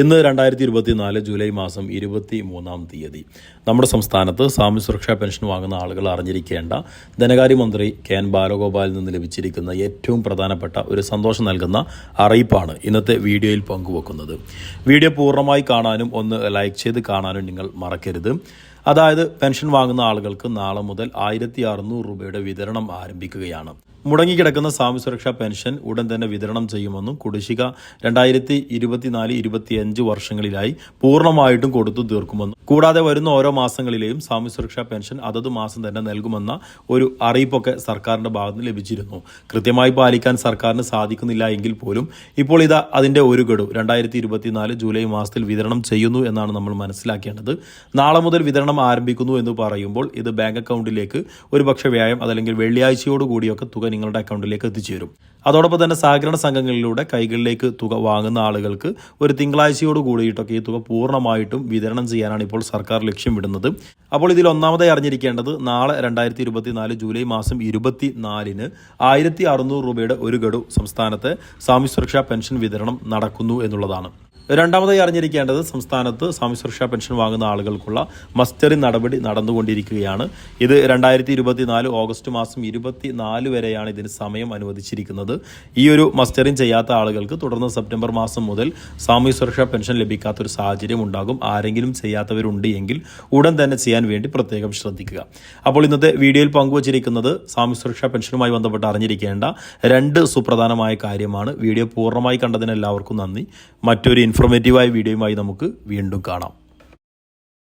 ഇന്ന് രണ്ടായിരത്തി ഇരുപത്തിനാല് ജൂലൈ മാസം ഇരുപത്തി മൂന്നാം തീയതി. നമ്മുടെ സംസ്ഥാനത്ത് സാമൂഹ്യ സുരക്ഷാ പെൻഷൻ വാങ്ങുന്ന ആളുകൾ അറിഞ്ഞിരിക്കേണ്ട ധനകാര്യമന്ത്രി കെ എൻ ബാലഗോപാലിൽ നിന്ന് ലഭിച്ചിരിക്കുന്ന ഏറ്റവും പ്രധാനപ്പെട്ട ഒരു സന്തോഷം നൽകുന്ന അറിയിപ്പാണ് ഇന്നത്തെ വീഡിയോയിൽ പങ്കുവെക്കുന്നത്. വീഡിയോ പൂർണമായി കാണാനും ഒന്ന് ലൈക്ക് ചെയ്ത് കാണാനും നിങ്ങൾ മറക്കരുത്. അതായത് പെൻഷൻ വാങ്ങുന്ന ആളുകൾക്ക് നാളെ മുതൽ ആയിരത്തി അറുന്നൂറ് രൂപയുടെ വിതരണം ആരംഭിക്കുകയാണ്. മുടങ്ങിക്കിടക്കുന്ന സാമൂഹ്യ സുരക്ഷാ പെൻഷൻ ഉടൻ തന്നെ വിതരണം ചെയ്യുമെന്നും കുടിശ്ശിക രണ്ടായിരത്തി ഇരുപത്തിനാല് ഇരുപത്തിയഞ്ച് വർഷങ്ങളിലായി പൂർണമായിട്ടും കൊടുത്തു തീർക്കുമെന്നും. കൂടാതെ വരുന്ന ഓരോ മാസങ്ങളിലെയും സാമൂഹ്യ സുരക്ഷാ പെൻഷൻ അതത് മാസം തന്നെ നൽകുമെന്ന ഒരു അറിയിപ്പൊക്കെ സർക്കാരിന്റെ ഭാഗത്ത് ലഭിച്ചിരുന്നു. കൃത്യമായി പാലിക്കാൻ സർക്കാരിന് സാധിക്കുന്നില്ല എങ്കിൽ പോലും ഇപ്പോൾ ഇതാ അതിന്റെ ഒരു ഗഡു. രണ്ടായിരത്തി ഇരുപത്തിനാല് ജൂലൈ മാസത്തിൽ വിതരണം ചെയ്യുന്നു എന്നാണ് നമ്മൾ മനസ്സിലാക്കേണ്ടത്. നാളെ മുതൽ വിതരണം ആരംഭിക്കുന്നു എന്ന് പറയുമ്പോൾ ഇത് ബാങ്ക് അക്കൗണ്ടിലേക്ക് ഒരു പക്ഷേ വ്യായം അതല്ലെങ്കിൽ വെള്ളിയാഴ്ചയോട് കൂടിയൊക്കെ തുക നിങ്ങളുടെ അക്കൗണ്ടിലേക്ക് എത്തിച്ചേരും. അതോടൊപ്പം തന്നെ സഹകരണ സംഘങ്ങളിലൂടെ കൈകളിലേക്ക് തുക വാങ്ങുന്ന ആളുകൾക്ക് ഒരു തിങ്കളാഴ്ചയോട് കൂടിയിട്ടൊക്കെ ഈ തുക പൂർണമായിട്ടും വിതരണം ചെയ്യാനാണ് ഇപ്പോൾ സർക്കാർ ലക്ഷ്യമിടുന്നത് അപ്പോൾ ഇതിൽ ഒന്നാമതായി അറിഞ്ഞിരിക്കേണ്ടത് നാളെ രണ്ടായിരത്തി ഇരുപത്തിനാല് ജൂലൈ മാസം ഇരുപത്തി നാലിന് ആയിരത്തി അറുന്നൂറ് രൂപയുടെ ഒരു ഗഡു സംസ്ഥാനത്തെ സാമൂഹ്യ സുരക്ഷാ പെൻഷൻ വിതരണം നടക്കുന്നു എന്നുള്ളതാണ്. രണ്ടാമതായി അറിഞ്ഞിരിക്കേണ്ടത് സംസ്ഥാനത്ത് സാമൂഹ്യ സുരക്ഷാ പെൻഷൻ വാങ്ങുന്ന ആളുകൾക്കുള്ള മസ്റ്ററിംഗ് നടപടി നടന്നുകൊണ്ടിരിക്കുകയാണ്. ഇത് രണ്ടായിരത്തി ഇരുപത്തിനാല് ഓഗസ്റ്റ് മാസം ഇരുപത്തി നാല് വരെയാണ് ഇതിന് സമയം അനുവദിച്ചിരിക്കുന്നത്. ഈ ഒരു മസ്റ്ററിംഗ് ചെയ്യാത്ത ആളുകൾക്ക് തുടർന്ന് സെപ്റ്റംബർ മാസം മുതൽ സാമൂഹ്യ സുരക്ഷാ പെൻഷൻ ലഭിക്കാത്ത ഒരു സാഹചര്യം ഉണ്ടാകും. ആരെങ്കിലും ചെയ്യാത്തവരുണ്ട് എങ്കിൽ ഉടൻ തന്നെ ചെയ്യാൻ വേണ്ടി പ്രത്യേകം ശ്രദ്ധിക്കുക. അപ്പോൾ ഇന്നത്തെ വീഡിയോയിൽ പങ്കുവച്ചിരിക്കുന്നത് സാമൂഹ്യ സുരക്ഷാ പെൻഷനുമായി ബന്ധപ്പെട്ട് അറിഞ്ഞിരിക്കേണ്ട രണ്ട് സുപ്രധാനമായ കാര്യമാണ്. വീഡിയോ പൂർണമായി കണ്ടതിന് എല്ലാവർക്കും നന്ദി. മറ്റൊരു ഇൻഫോർമേറ്റീവായ വീഡിയോയുമായി നമുക്ക് വീണ്ടും കാണാം.